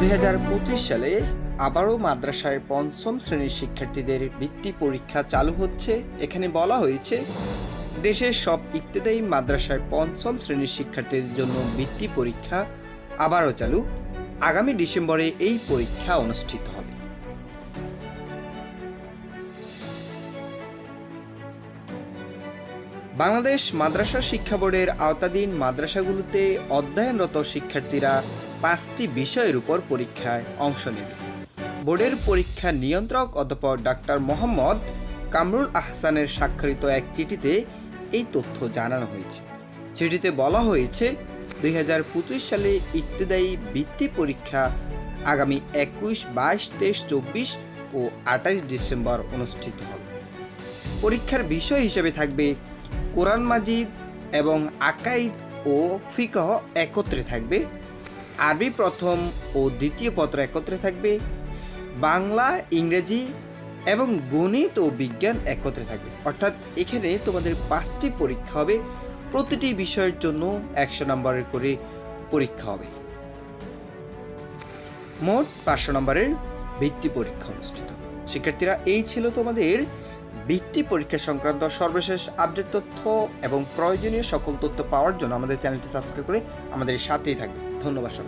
দুই হাজার পঁচিশ সালে আবারও মাদ্রাসায় পঞ্চম শ্রেণির শিক্ষার্থীদের বৃত্তি পরীক্ষা চালু হচ্ছে। এখানে বলা হয়েছে, দেশের সব ইত্তেদায়ী মাদ্রাসায় পঞ্চম শ্রেণির শিক্ষার্থীদের জন্য বৃত্তি পরীক্ষা আবারও চালু। আগামী ডিসেম্বরে এই পরীক্ষা অনুষ্ঠিত হবে। বাংলাদেশ মাদ্রাসা শিক্ষা বোর্ডের আওতাধীন মাদ্রাসাগুলোতে অধ্যয়নরত শিক্ষার্থীরা পাঁচটি বিষয়ের উপর পরীক্ষায় অংশ নেবে। বোর্ডের পরীক্ষা নিয়ন্ত্রক অধ্যাপক ডাক্তার মোহাম্মদ কামরুল আহসানের স্বাক্ষরিত এক চিঠিতে এই তথ্য জানানো হয়েছে। চিঠিতে বলা হয়েছে, দুই হাজার পঁচিশ সালে ইত্তেদায়ী বৃত্তি পরীক্ষা আগামী একুশ, বাইশ, তেইশ, চব্বিশ ও আঠাইশ ডিসেম্বর অনুষ্ঠিত হবে। পরীক্ষার বিষয় হিসেবে থাকবে কোরআন মাজিদ এবং আকাইদ ও ফিকহ একত্রে থাকবে আরবি প্রথম ও দ্বিতীয় পত্র একত্রে থাকবে, বাংলা, ইংরেজি এবং গণিত ও বিজ্ঞান একত্রে থাকবে। অর্থাৎ এখানে তোমাদের পাঁচটি পরীক্ষা হবে, প্রতিটি বিষয়ের জন্য একশো নম্বরের করে পরীক্ষা হবে। মোট পাঁচশো নম্বরের ভিত্তি পরীক্ষা অনুষ্ঠিত। শিক্ষার্থীরা, এই ছিল তোমাদের বৃত্তি পরীক্ষা সংক্রান্ত সর্বশেষ আপডেট তথ্য এবং প্রয়োজনীয় সকল তথ্য পাওয়ার জন্য আমাদের চ্যানেলটি সাবস্ক্রাইব করে আমাদের সাথেই থাকবে। ধন্যবাদ সবাই